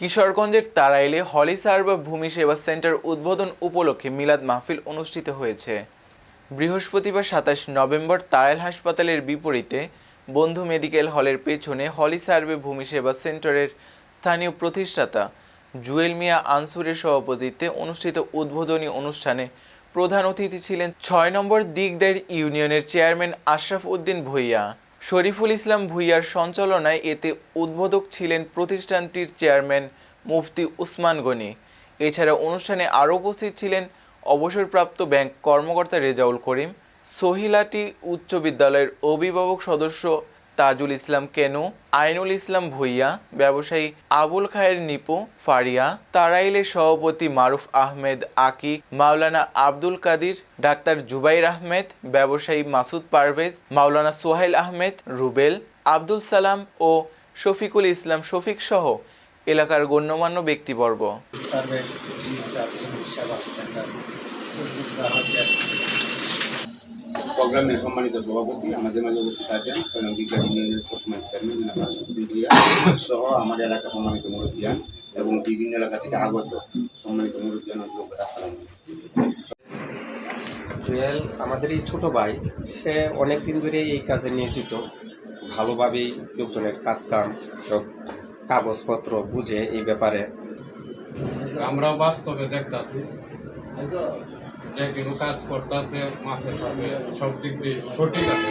কিশোরগঞ্জের তারাইলে হলি সার্ভা ভূমি সেবা সেন্টার উদ্বোধন উপলক্ষে মিলাদ মাহফিল অনুষ্ঠিত হয়েছে। বৃহস্পতিবার সাতাশ নভেম্বর তারাইল হাসপাতালের বিপরীতে বন্ধু মেডিকেল হলের পেছনে হলি সার্ভে ভূমি সেবা সেন্টারের স্থানীয় প্রতিষ্ঠাতা জুয়েল মিয়া আনসুরের সভাপতিত্বে অনুষ্ঠিত উদ্বোধনী অনুষ্ঠানে প্রধান অতিথি ছিলেন ছয় নম্বর দিগদের ইউনিয়নের চেয়ারম্যান আশরাফ উদ্দিন ভুইয়া। শরীফুল ইসলাম ভুইয়ার সঞ্চালনায় এতে উদ্বোধক ছিলেন প্রতিষ্ঠানটির চেয়ারম্যান মুফতি উসমান গনি। এছাড়া অনুষ্ঠানে আরও উপস্থিত ছিলেন অবসরপ্রাপ্ত ব্যাংক কর্মকর্তা রেজাউল করিম, সহিলাটি উচ্চ বিদ্যালয়ের অভিভাবক সদস্য তাজুল ইসলাম কেনু, আইনুল ইসলাম ভুইয়া, ব্যবসায়ী আবুল খায়ের নিপু, ফারিয়া, তারাইলের সভাপতি মারুফ আহমেদ আকিক, মাওলানা আব্দুল কাদির, ডাক্তার জুবাইর আহমেদ, ব্যবসায়ী মাসুদ পারভেজ, মাওলানা সোহেল আহমেদ, রুবেল, আব্দুল সালাম ও শফিকুল ইসলাম শফিক সহ এলাকার গণ্যমান্য ব্যক্তিবর্গ। প্রোগ্রামের সম্মানিত সভাপতি আমাদের মাঝে উপস্থিত আছেন স্বয়ং বিজ্ঞান ইউনিয়নের বর্তমান চেয়ারম্যান জনাব সহ আমার এলাকা সম্মানিত মুরব্বিয়ান এবং বিভিন্ন এলাকা থেকে আগত সম্মানিত মুরব্বিয়ান আসসালাম জুয়েল আমাদের এই ছোট ভাই সে অনেক দিন ধরে এই কাজে নিয়োজিত। ভালোভাবেই লোকজনের কাজ কাম সব কাগজপত্র বুঝে এই ব্যাপারে। আমরা বাস্তবে দেখতাছি। যে কিন্তু কাজ করতেছে মাঠে সাথে সব দিক দিয়ে সঠিক আছে।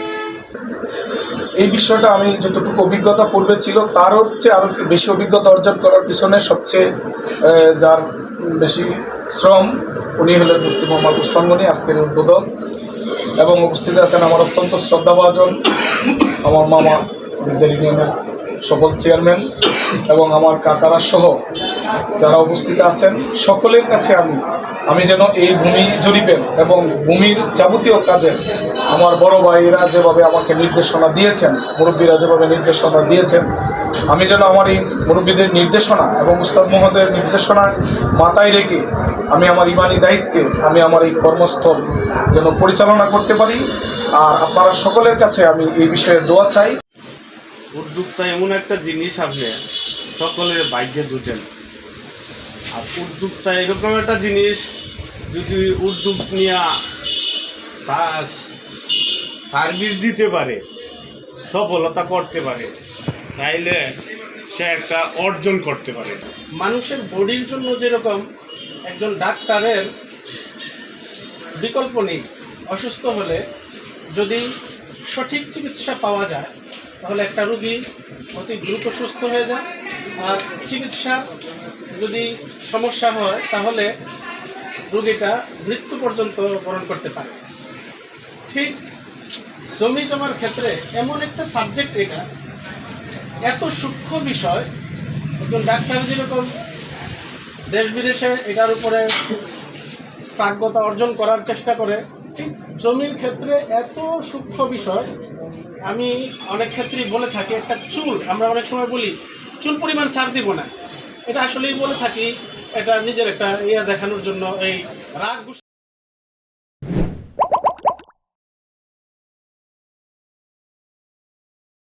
এই বিষয়টা আমি যতটুকু অভিজ্ঞতা পূর্বে ছিল, তার হচ্ছে আরও একটু বেশি অভিজ্ঞতা অর্জন করার পিছনে সবচেয়ে যার বেশি শ্রম, উনি হলেন মুফতি মোহাম্মদ উসমান আজকের উদ্বোধক। এবং উপস্থিত আছেন আমার অত্যন্ত শ্রদ্ধাভাজন, আমার মামা বিদ্যাল ইউনিয়নের সকল চেয়ারম্যান এবং আমার কাকারা সহ যারা উপস্থিত আছেন, সকলের কাছে আমি আমি যেন এই ভূমি জরিপের এবং ভূমির যাবতীয় কাজে আমার বড় ভাইয়েরা যেভাবে আমাকে নির্দেশনা দিয়েছেন, মুরব্বীরা যেভাবে নির্দেশনা দিয়েছেন, আমি যেন আমার এই মুরব্বীদের নির্দেশনা এবং উস্তাদ মহোদয়ের নির্দেশনার মাথায় রেখে আমি আমার ইমানি দায়িত্বে আমি আমার এই কর্মস্থল যেন পরিচালনা করতে পারি। আর আপনারা সকলের কাছে আমি এই বিষয়ে দোয়া চাই। উদ্যোক্তা এমন একটা জিনিস আপনি সকলের বাইকে বুঝেন আর উদ্যোগটা এরকম একটা জিনিস, যদি উদ্যোগ নিয়ে সার্ভিস দিতে পারে, সফলতা করতে পারে, তাইলে সে একটা অর্জন করতে পারে। মানুষের বডির জন্য যেরকম একজন ডাক্তারের বিকল্প নেই, অসুস্থ হলে যদি সঠিক চিকিৎসা পাওয়া যায়, তাহলে একটা রুগী অতি দ্রুত সুস্থ হয়ে যায়। চিকিৎসা যদি সমস্যা হয়, তাহলে রুগীটা মৃত্যু পর্যন্ত বরণ করতে পারে। ঠিক জমি জমার ক্ষেত্রে এমন একটা সাবজেক্ট এটা, এত সূক্ষ্ম বিষয়। একজন ডাক্তার যেরকম দেশ বিদেশে এটার উপরে প্রাজ্ঞতা অর্জন করার চেষ্টা করে, ঠিক জমির ক্ষেত্রে এত সূক্ষ্ম বিষয়, আমি অনেক ক্ষেত্রেই বলে থাকি, একটা চুল আমরা অনেক সময় বলি চুল পরিমাণ ছাড় দিব না। এটা আসলেই বলে থাকি, এটা নিজের একটা ইয়ে দেখানোর জন্য এই রাগ